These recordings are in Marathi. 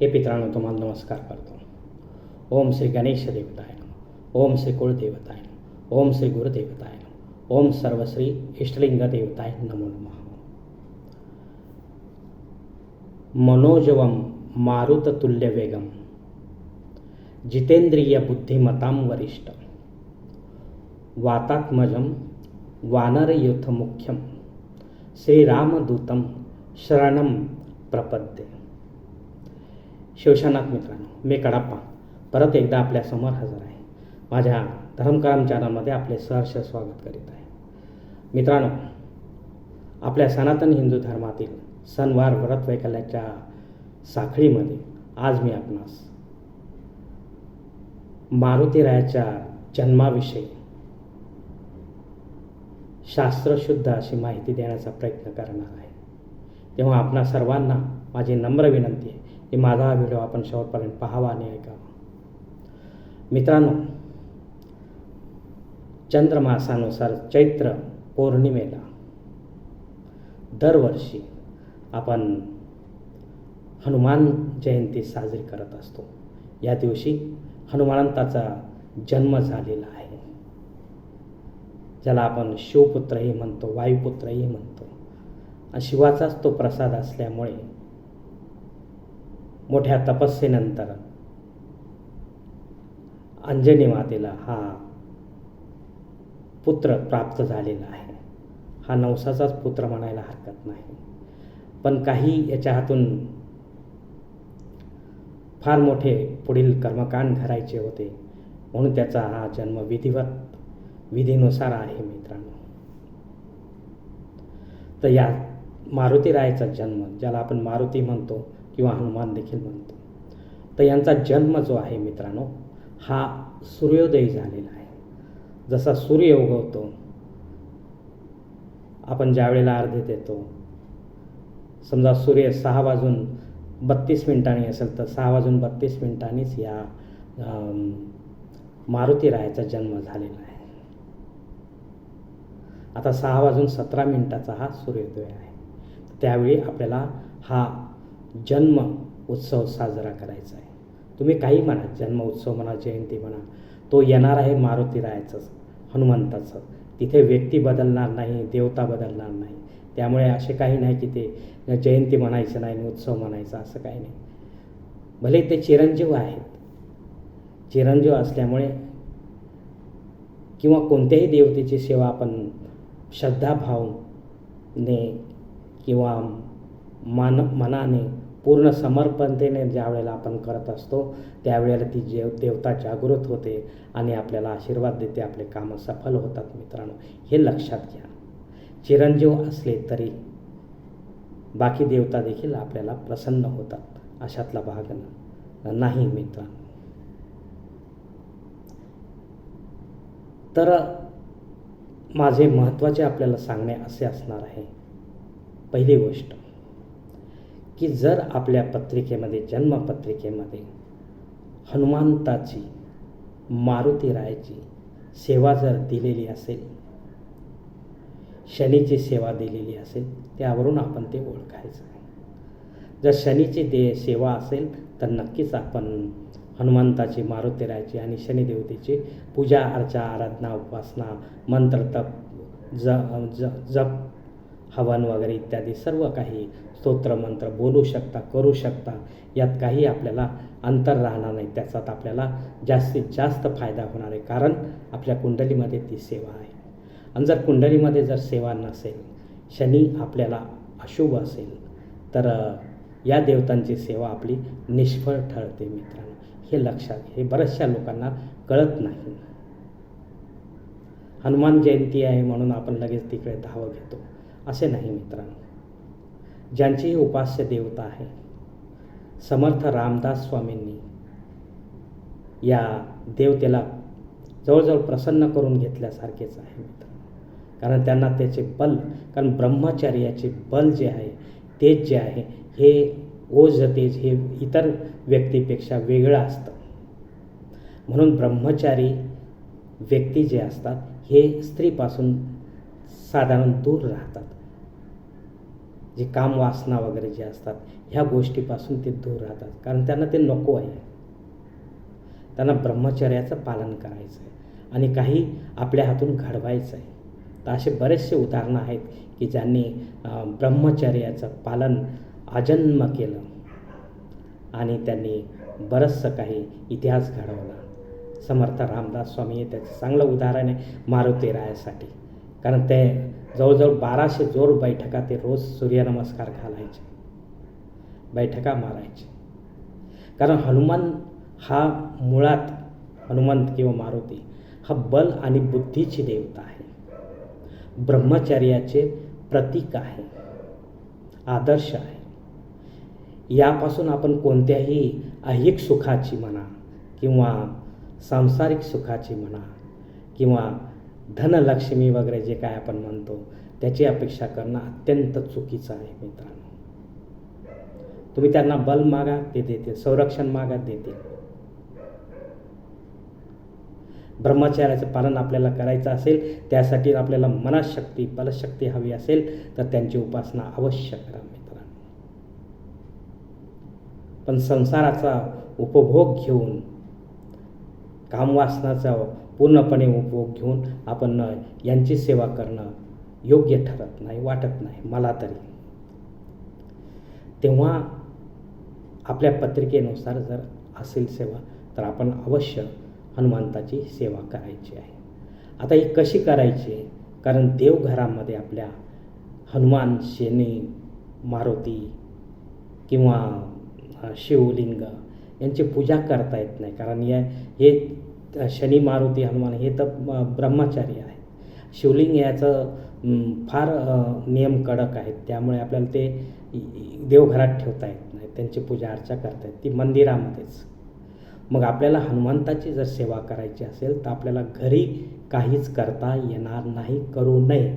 हे पित्रांनो, तुम्हाला नमस्कार करतो. ओम श्री गणेश देवताय ओम श्री कुळदेवताय. ओम श्री गुरुदेवताय. ओम सर्वश्री इष्टलिंग देवताय नमो नमः. मनोजवम मारुततुल्यवेगम। जितेंद्रिय बुद्धिमतां वरिष्ठ वातात्मजं वानरयूथमुख्यं श्रीरामदूतं शरणं प्रपद्ये। शिवशानाथ मित्रांनो मी कडाप्पा. परत एकदा आपल्यासमोर हजर आहे. माझ्या धर्मकाम चॅनलमध्ये आपले सहर्ष स्वागत करीत आहे. मित्रांनो आपल्या सनातन हिंदू धर्मातील सणवार व्रत वैकल्याच्या साखळीमध्ये आज मी आपणास मारुतीरायाच्या जन्माविषयी शास्त्रशुद्ध अशी माहिती देण्याचा प्रयत्न करणार आहे. तेव्हा आपणा सर्वांना माझी नम्र विनंती आहे. की माझा हा व्हिडिओ आपण शेवटपर्यंत पाहावा आणि ऐकावा. मित्रांनो चंद्रमासानुसार चैत्र पौर्णिमेला दरवर्षी आपण हनुमान जयंती साजरी करत असतो. या दिवशी हनुमानंताचा जन्म झालेला आहे. ज्याला आपण शिवपुत्रही म्हणतो वायुपुत्रही म्हणतो. शिवाचाच तो प्रसाद असल्यामुळे मोठ्या तपस्येनंतर अंजनी मातेला हा पुत्र प्राप्त झालेला आहे. हा नवसाचाच पुत्र म्हणायला हरकत नाही. पण काही याच्या हातून फार मोठे पुढील कर्मकांड घडायचे होते. म्हणून त्याचा हा जन्म विधिवत विधीनुसार आहे मित्रांनो. तर या मारुतीरायाचा जन्म ज्याला आपण मारुती म्हणतो किंवा हनुमान देखील म्हणतो. तर यांचा जन्म जो आहे मित्रांनो हा सूर्योदय झालेला आहे. जसा सूर्य उगवतो आपण ज्या वेळेला अर्धे देतो समजा सूर्य सहा वाजून बत्तीस मिनिटांनी असेल तर सहा वाजून बत्तीस मिनिटांनीच या मारुती रायाचा जन्म झालेला आहे. आता सहा वाजून सतरा मिनिटाचा हा सूर्योदय आहे. त्यावेळी आपल्याला हा जन्म उत्सव साजरा करायचा आहे. तुम्ही काही म्हणा जन्म उत्सव म्हणा जयंती म्हणा तो येणार आहे मारुतीरायाचंच हनुमंताचं. तिथे व्यक्ती बदलणार नाही देवता बदलणार नाही. त्यामुळे असे काही नाही की ते जयंती म्हणायचं नाही उत्सव म्हणायचा असं काही नाही. भले ते चिरंजीव आहेत. चिरंजीव असल्यामुळे किंवा कोणत्याही देवतेची सेवा आपण श्रद्धाभावने किंवा मान मनाने पूर्ण समर्पणतेने ज्या वेळेला आपण करत असतो त्यावेळेला ती जेव देवता जागृत होते आणि आपल्याला आशीर्वाद देते आपले कामं सफल होतात मित्रांनो हे लक्षात घ्या. चिरंजीव असले तरी बाकी देवता देखील आपल्याला प्रसन्न होतात अशातला भाग नाही मित्रांनो. तर माझे महत्त्वाचे आपल्याला सांगणे असे असणार आहे. पहिली गोष्ट की जर आपल्या पत्रिकेमध्ये जन्मपत्रिकेमध्ये हनुमंताची मारुतीरायाची सेवा जर दिलेली असेल शनीची सेवा दिलेली असेल त्यावरून आपण ते ओळखायचं आहे. जर शनीची दे सेवा असेल तर नक्कीच आपण हनुमंताची मारुतीरायाची आणि शनिदेवतेची पूजा अर्चा आराधना उपासना मंत्र तप ज ज जप हवन वगैरे इत्यादी सर्व काही स्तोत्रमंत्र बोलू शकता करू शकता यात काही आपल्याला अंतर राहणार नाही. त्याचात आपल्याला जास्तीत जास्त फायदा होणार आहे. कारण आपल्या कुंडलीमध्ये ती सेवा आहे. आणि जर कुंडलीमध्ये जर सेवा नसेल शनी आपल्याला अशुभ असेल तर या देवतांची सेवा आपली निष्फळ ठरते मित्रांनो. हे लक्षात हे बऱ्याचशा लोकांना कळत नाही. हनुमान जयंती आहे म्हणून आपण लगेच तिकडे धावं घेतो. असे नाही मित्रांनो. ज्यांची उपास्य देवता आहे. समर्थ रामदास स्वामींनी या देवतेला जवळजवळ प्रसन्न करून घेतल्यासारखेच आहे मित्र. कारण त्यांना त्याचे बल कारण ब्रह्मचर्याचे बल जे आहे तेज जे आहे हे ओझ तेज हे इतर व्यक्तीपेक्षा वेगळं असतं. म्हणून ब्रह्मचारी व्यक्ती जे असतात हे स्त्रीपासून साधारण दूर राहतात. जे काम वासना वगैरे जे असतात ह्या गोष्टीपासून ते दूर राहतात. कारण त्यांना ते नको आहे. त्यांना ब्रह्मचर्याचं पालन करायचं आहे आणि काही आपल्या हातून घडवायचं आहे तर असे बरेचसे उदाहरणं आहेत की ज्यांनी ब्रह्मचर्याचं पालन आजन्म केलं. आणि त्यांनी बरंचसं काही इतिहास घडवला. समर्थ रामदास स्वामी हे त्याचं चांगलं उदाहरण आहे मारुती रायासाठी. कारण ते जवळजवळ बाराशे जोर बैठका ते रोज सूर्यनमस्कार घालायचे. बैठका मारायचे. कारण हनुमान हा मुळात हनुमंत किंवा मारुती हा बल आणि बुद्धीची देवता आहे. ब्रह्मचर्याचे प्रतीक आहे. आदर्श आहे. यापासून आपण कोणत्याही ऐहिक सुखाची म्हणा किंवा सांसारिक सुखाची म्हणा किंवा धनलक्ष्मी वगैरे जे काय आपण म्हणतो त्याची अपेक्षा करणं अत्यंत चुकीचं आहे मित्रांनो. तुम्ही त्यांना बल मागा ते देतील. संरक्षण मागा देतील. ब्रह्मचार्याचं पालन आपल्याला करायचं असेल त्यासाठी आपल्याला मनाशक्ती बलशक्ती हवी असेल तर त्यांची उपासना अवश्य करा मित्रांनो. पण संसाराचा उपभोग घेऊन कामवासनाचा पूर्णपणे उपभोग घेऊन आपण यांची सेवा करणं योग्य ठरत नाही वाटत नाही मला तरी. तेव्हा आपल्या पत्रिकेनुसार जर असेल सेवा तर आपण अवश्य हनुमंताची सेवा करायची आहे. आता ही कशी करायची? कारण देवघरामध्ये आपल्या हनुमान शेनी मारुती किंवा शिवलिंग यांची पूजा करता येत नाही. कारण या हे शनी मारुती हनुमान हे तर ब्रह्मचारी आहे शिवलिंग याचं फार नियम कडक आहेत. त्यामुळे आपल्याला ते देवघरात ठेवता येत नाही. त्यांची पूजा अर्चा करता येत. ती मंदिरामध्येच. मग आपल्याला हनुमंताची जर सेवा करायची असेल तर आपल्याला घरी काहीच करता येणार नाही करू नये.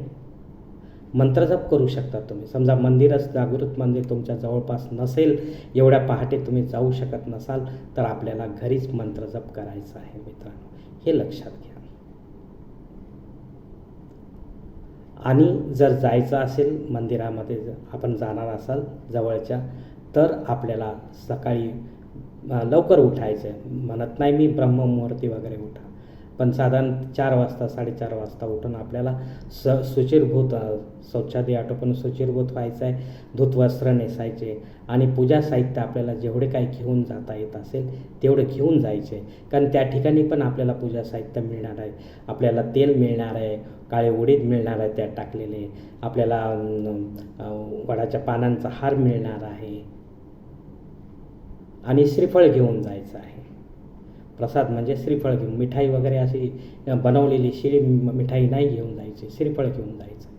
मंत्रजप करू शकता तुम्ही. समजा मंदिरच जागृत मंदिर तुमच्या जवळपास नसेल एवढ्या पहाटे तुम्ही जाऊ शकत नसाल तर आपल्याला घरीच मंत्रजप करायचा आहे मित्रांनो. हे लक्षात घ्या. आणि जर जायचं असेल मंदिरामध्ये आपण जाणार असाल जवळच्या तर आपल्याला सकाळी लवकर उठायचं आहे. म्हणत नाही मी ब्रह्ममुहूर्ती वगैरे उठा. पण साधारण चार वाजता साडेचार वाजता उठून आपल्याला स सुचिरभूत अ, शौचादी आटोपून सुचिरभूत व्हायचं आहे धुतवस्त्र नेसायचे आणि पूजा साहित्य आपल्याला जेवढे काही घेऊन जाता येत असेल तेवढे घेऊन जायचे. कारण त्या ठिकाणी पण आपल्याला पूजा साहित्य मिळणार आहे. आपल्याला तेल मिळणार आहे काळे उडीद मिळणार आहे त्यात टाकलेले. आपल्याला वडाच्या पानांचा हार मिळणार आहे. आणि श्रीफळ घेऊन जायचं आहे. प्रसाद म्हणजे श्रीफळ घेऊन मिठाई वगैरे अशी बनवलेली शिळी मिठाई नाही घेऊन जायची श्रीफळ घेऊन जायचं.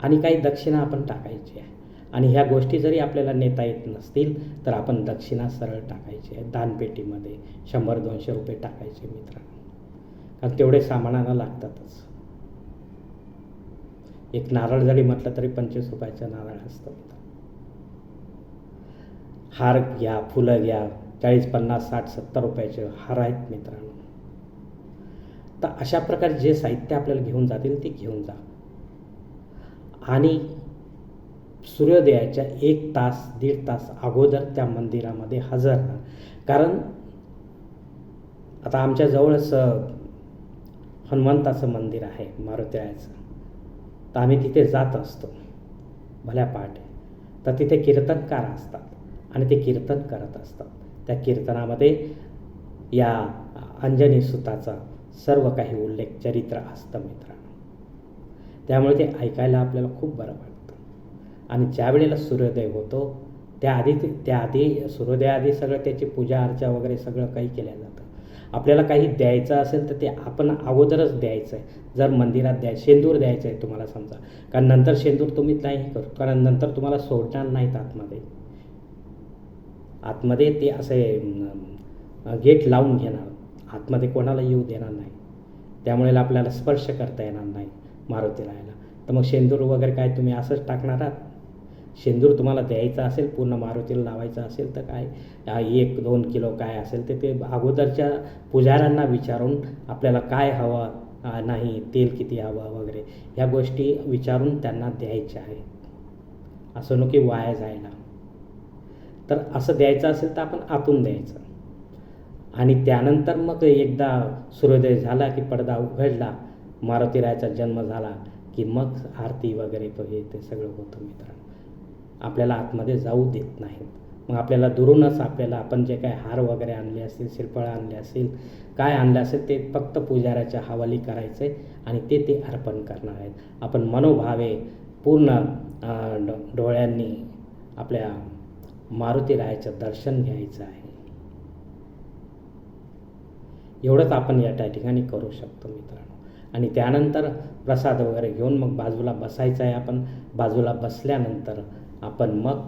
आणि काही दक्षिणा आपण टाकायची आहे. आणि ह्या गोष्टी जरी आपल्याला नेता येत नसतील तर आपण दक्षिणा सरळ टाकायची आहे. दानपेटीमध्ये शंभर दोनशे रुपये टाकायचे मित्रांनो. कारण तेवढे सामानाला लागतातच. एक नारळ जरी म्हटलं तरी पंचवीस रुपयाचं नारळ असतं. हार घ्या फुलं घ्या चाळीस पन्नास साठ सत्तर रुपयाचे हार आहेत मित्रांनो. तर अशा प्रकारे जे साहित्य आपल्याला घेऊन जातील ते घेऊन जा. आणि सूर्योदयाच्या एक तास दीड तास अगोदर त्या मंदिरामध्ये हजर राहा. कारण आता आमच्याजवळच हनुमंताचं मंदिर आहे मारुतीरायाचं. तर आम्ही तिथे जात असतो. भल्या पहाटे. तर तिथे कीर्तनकार असतात आणि ते कीर्तन करत असतात. त्या कीर्तनामध्ये या अंजनी सुताचा सर्व काही उल्लेख चरित्र असतं मित्रांनो. त्यामुळे ते ऐकायला आपल्याला खूप बरं वाटतं. आणि ज्या वेळेला सूर्योदय होतो त्याआधी ते त्याआधी सूर्योदयाआधी सगळं त्याची पूजा अर्चा वगैरे सगळं काही केल्या जातं. आपल्याला काही द्यायचं असेल तर ते आपण अगोदरच द्यायचं आहे जर मंदिरात द्याय शेंदूर द्यायचं आहे तुम्हाला समजा. कारण नंतर शेंदूर तुम्ही नाही करू कारण नंतर तुम्हाला सोडणार नाहीत आतमध्ये. आतमध्ये ते असे गेट लावून घेणार. आतमध्ये कोणाला येऊ देणार नाही. त्यामुळे आपल्याला स्पर्श करता येणार नाही मारुती राहायला तर मग शेंदूर वगैरे काय तुम्ही असंच टाकणार आहात? शेंदूर तुम्हाला द्यायचा असेल पूर्ण मारुतीला लावायचं असेल तर काय? एक दोन किलो काय असेल तर ते अगोदरच्या पुजाऱ्यांना विचारून आपल्याला काय हवं नाही तेल किती हवं वगैरे ह्या गोष्टी विचारून त्यांना द्यायच्या आहेत. असं नको वाया जायला. तर असं द्यायचं असेल तर आपण आतून द्यायचं. आणि त्यानंतर मग एकदा सूर्योदय झाला की पडदा उघडला मारुतीरायाचा जन्म झाला की मग आरती वगैरे तो हे ते सगळं होतं मित्रांनो. आपल्याला आतमध्ये जाऊ देत नाहीत. मग आपल्याला दुरूनच आपल्याला आपण जे काय हार वगैरे आणले असतील शिरपळ आणले असेल काय आणलं असेल ते फक्त पुजाऱ्याच्या हवाली करायचं आहे आणि ते ते अर्पण करणार आहेत. आपण मनोभावे पूर्ण डोळ्यांनी आपल्या मारुती रायाचं दर्शन घ्यायचं आहे. एवढंच आपण या त्या ठिकाणी करू शकतो मित्रांनो. आणि त्यानंतर प्रसाद वगैरे घेऊन मग बाजूला बसायचं आहे आपण. बाजूला बसल्यानंतर आपण मग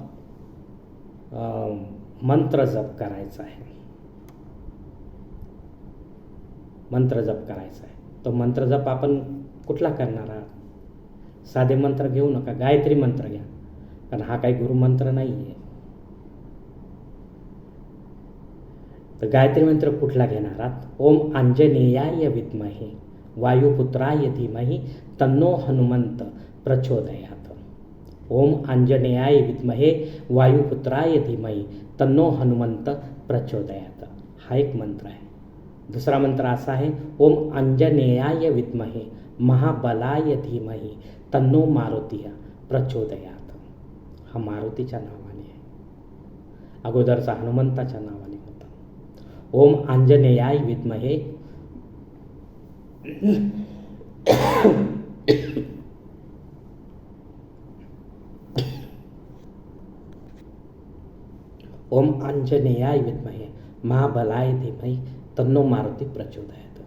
मंत्र जप करायचा आहे. मंत्र जप करायचा आहे. तो मंत्र जप आपण कुठला करणार आहात? साधे मंत्र घेऊ नका गायत्री मंत्र घ्या. कारण हा काही गुरुमंत्र नाही आहे तर गायत्री मंत्र कुठला घेणार आहात ओम आंजनेयाय विद्महे वायुपुत्राय धीमही तन्नो हनुमंत प्रचोदयात. ओम आंजनेयाय विद्महे वायुपुत्राय धीमही तन्नो हनुमंत प्रचोदयात. हा एक मंत्र आहे. दुसरा मंत्र असा आहे ओम आंजनेयाय विद्महे महाबलाय धीमही तन्नो मारुतीय प्रचोदयात. हा मारुतीच्या नावाने आहे. अगोदरचा हनुमंताच्या नावाने. ओम आंजनेयाय विद्महे। ओम आंजनेयाय विद्महे। महाबलाय धीमहि तन्नो मारुती प्रचोदयात।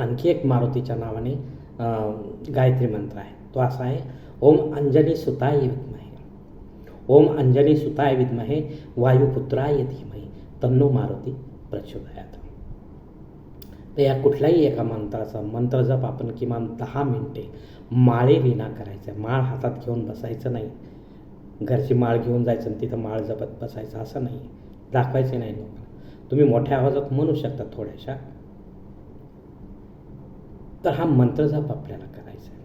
आणखी एक मारुतीच्या नावाने गायत्री मंत्र आहे. तो असा आहे ओम अंजनी सुताय विद्महे। ओम अंजनी सुताय विद्महे वायुपुत्राय धीमहि। तन्नो मारुती प्रचोदयात. तर या कुठल्याही एका मंत्राचा मंत्र जप आपण किमान दहा मिनटे माळेविना करायचं. माळ हातात घेऊन बसायचं नाही. घरची माळ घेऊन जायचं आणि तिथं माळ जपत बसायचं असं नाही. दाखवायचं नाही लोकांना. तुम्ही मोठ्या आवाजात म्हणू शकता थोड्याशा. तर हा मंत्र जप आपल्याला करायचा आहे.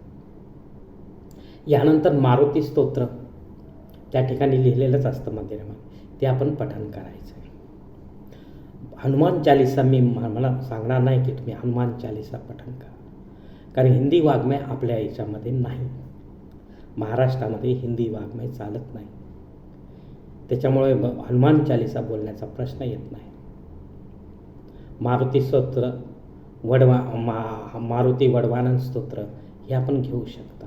यानंतर मारुती स्तोत्र. त्या ठिकाणी लिहिलेलंच असतं मंदिरामध्ये. ते आपण पठण करायचं आहे. हनुमान चालिसा मी म- मला सांगणार नाही की तुम्ही हनुमान चालिसा पठण करा. कारण हिंदी वाङ्मय आपल्या याच्यामध्ये नाही. महाराष्ट्रामध्ये हिंदी वाङ्मय चालत नाही. त्याच्यामुळे ब- हनुमान चालिसा बोलण्याचा प्रश्न येत नाही. मारुती स्तोत्र वडवा मा मारुती वडवानंद स्तोत्र हे आपण घेऊ शकता.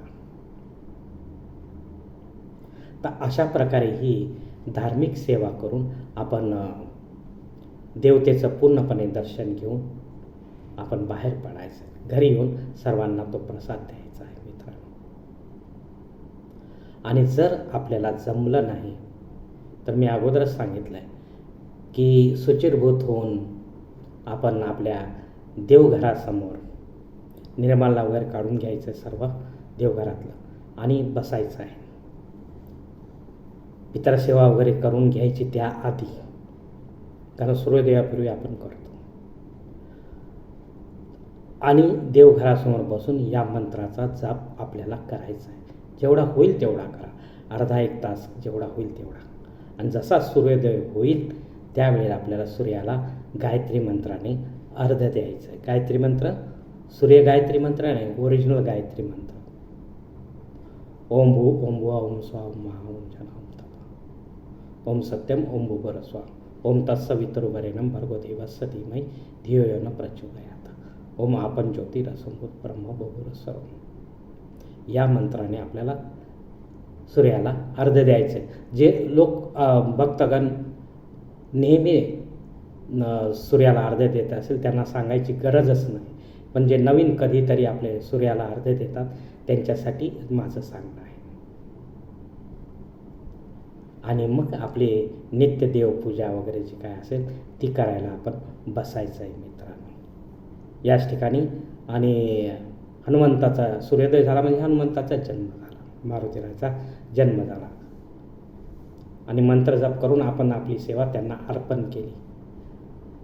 तर अशा प्रकारे ही धार्मिक सेवा करून आपण देवतेचं पूर्णपणे दर्शन घेऊन आपण बाहेर पडायचं. घरी येऊन सर्वांना तो प्रसाद द्यायचा आहे मित्रांनो. आणि जर आपल्याला जमलं नाही तर मी अगोदरच सांगितलं आहे की सुचिरभूत होऊन आपण आपल्या देवघरासमोर निर्माला वगैरे काढून घ्यायचं सर्व देवघरातलं आणि बसायचं आहे. पितरसेवा वगैरे करून घ्यायची त्या आधी कारण सूर्योदयापूर्वी आपण करतो. आणि देवघरासमोर बसून या मंत्राचा जाप आपल्याला करायचा आहे. जेवढा होईल तेवढा करा. अर्धा एक तास जेवढा होईल तेवढा. आणि जसा सूर्योदय होईल त्यावेळेला आपल्याला सूर्याला गायत्री मंत्राने अर्ध द्यायचं आहे. गायत्री मंत्र सूर्य गायत्री मंत्र नाही ओरिजिनल गायत्री मंत्र. ओम भू ओम भुवा ओम स्वा ओम महा ओम जना ओम तपा. ओम सत्यम ओम भूभर स्वा ओम तत्सवितरुवरेणम भर्गो देवस्य धीमहि धियो न प्रचोदयात। ओम आपण ज्योती रसंभूत ब्रह्म बहुर सर्व या मंत्राने आपल्याला सूर्याला अर्ध द्यायचं आहे जे लोक भक्तगण नेहमी सूर्याला अर्ध देत असेल त्यांना सांगायची गरजच नाही. पण जे नवीन कधीतरी आपले सूर्याला अर्ध देतात त्यांच्यासाठी माझं सांगणं आहे आणि मग आपली नित्य देवपूजा वगैरे जी काय असेल ती करायला आपण बसायचं आहे मित्रांनो. याच ठिकाणी आणि हनुमंताचा सूर्योदय झाला म्हणजे हनुमंताचा जन्म झाला मारुतीराचा जन्म झाला. आणि मंत्र जप करून आपण आपली सेवा त्यांना अर्पण केली.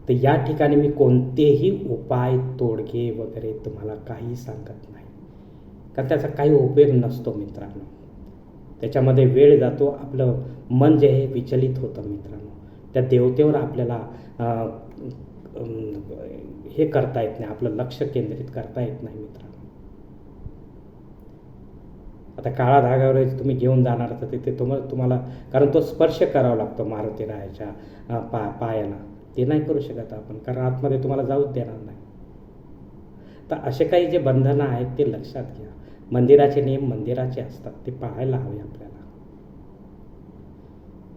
तर या ठिकाणी मी कोणतेही उपाय तोडगे वगैरे तुम्हाला काही सांगत नाही. कारण त्याचा काही उपयोग नसतो मित्रांनो. त्याच्यामध्ये वेळ जातो आपलं मन जे आहे विचलित होतं मित्रांनो. त्या देवतेवर आपल्याला हे करता येत नाही आपलं लक्ष केंद्रित करता येत नाही मित्रांनो. आता काळा धागावर तुम्ही घेऊन जाणार तर तिथे तुम्हाला तुम्हाला कारण तो स्पर्श करावा लागतो मारुती रायाच्या पा पायाला. ते नाही करू शकत आपण कारण आतमध्ये तुम्हाला जाऊच देणार नाही. तर असे काही जे बंधनं आहेत ते लक्षात घ्या. मंदिराचे नियम मंदिराचे असतात ते पाळायला हवे आपल्याला.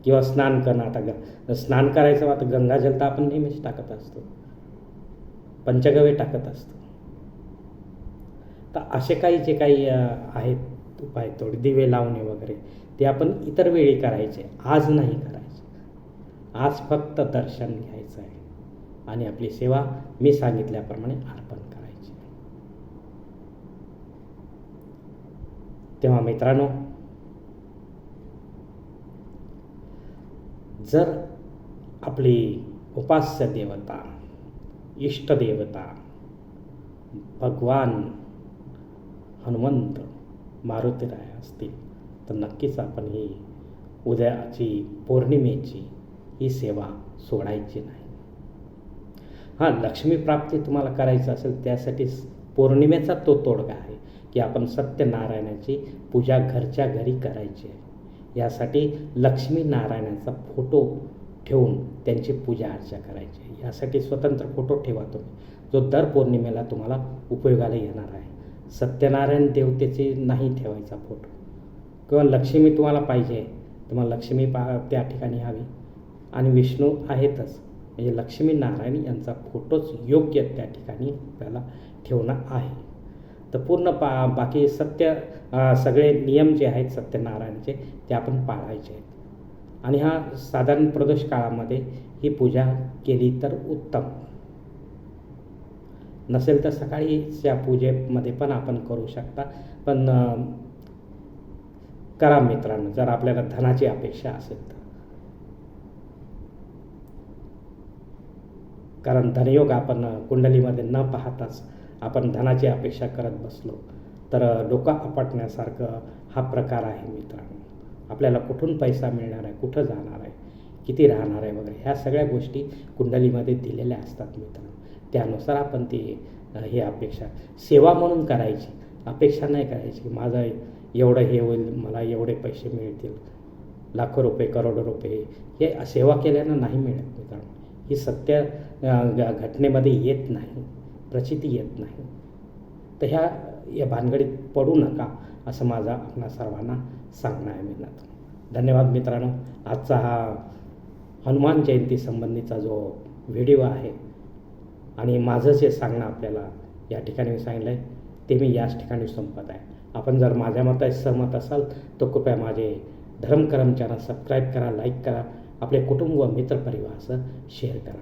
किंवा स्नान करणं आता ग स्नान करायचं आता गंगाजल तर आपण नेहमीच टाकत असतो. पंचगव्य टाकत असतो. तर असे काही जे काही आहेत उपाय थोडे दिवे लावणे वगैरे ते आपण इतर वेळी करायचे आज नाही करायचे. आज फक्त दर्शन घ्यायचं आहे. आणि आपली सेवा मी सांगितल्याप्रमाणे अर्पण करायची तेव्हा मित्रांनो जर आपली उपास्य देवता इष्टदेवता भगवान हनुमंत मारुतीराय असतील तर नक्कीच आपण ही उद्याची पौर्णिमेची ही सेवा सोडायची नाही. हां लक्ष्मीप्राप्ती तुम्हाला करायचं असेल त्यासाठी पौर्णिमेचा तो तोडगा आहे. की आपण सत्यनारायणाची पूजा घरच्या घरी करायची आहे. यासाठी लक्ष्मीनारायणाचा फोटो ठेवून त्यांची पूजा अर्चा करायची आहे. यासाठी स्वतंत्र फोटो ठेवा तुम्ही. जो दर पौर्णिमेला तुम्हाला उपयोगाला येणार आहे. सत्यनारायण देवतेचे नाही ठेवायचा फोटो. किंवा लक्ष्मी तुम्हाला पाहिजे तुम्हाला लक्ष्मी पा त्या ठिकाणी हवी. आणि विष्णू आहेतच. म्हणजे लक्ष्मी नारायण यांचा फोटोच योग्य त्या ठिकाणी आपल्याला ठेवणं आहे. तर पूर्ण पा बाकी सत्य सगळे नियम जे आहेत सत्यनारायणचे ते आपण पाळायचे आहेत. आणि हा साधारण प्रदोष काळामध्ये ही पूजा केली तर उत्तम. नसेल तर सकाळीच्या पूजेमध्ये पण आपण करू शकता. पण करा मित्रांनो जर आपल्याला धनाची अपेक्षा असेल तर. कारण धनयोग आपण कुंडलीमध्ये न पाहताच आपण धनाची अपेक्षा करत बसलो. तर डोका आपटण्यासारखं हा प्रकार आहे मित्रांनो. आपल्याला कुठून पैसा मिळणार आहे? कुठं जाणार आहे? किती राहणार आहे वगैरे? ह्या सगळ्या गोष्टी कुंडलीमध्ये दिलेल्या असतात मित्रांनो. त्यानुसार आपण ती ही हे अपेक्षा सेवा म्हणून करायची. अपेक्षा नाही करायची. माझं एवढं हे होईल मला एवढे पैसे मिळतील. लाखो रुपये करोडो रुपये हे सेवा केल्यानं नाही मिळत मित्रांनो. ही सत्य घटनेमध्ये येत नाही. प्रचिती येत नाही. तर ह्या या भानगडीत पडू नका असं माझा आपणा सर्वांना सांगणं आहे मित्रांनो धन्यवाद मित्रांनो. आजचा हा हनुमान जयंती संबंधीचा जो व्हिडिओ आहे आणि माझं जे सांगणं आपल्याला या ठिकाणी मी सांगितलं आहे ते मी याच ठिकाणी संपत आहे. आपण जर माझ्या मताशी सहमत असाल तर कृपया माझे धर्मकरम चॅनल सबस्क्राईब करा लाईक करा आपले कुटुंब व मित्रपरिवारासह शेअर करा.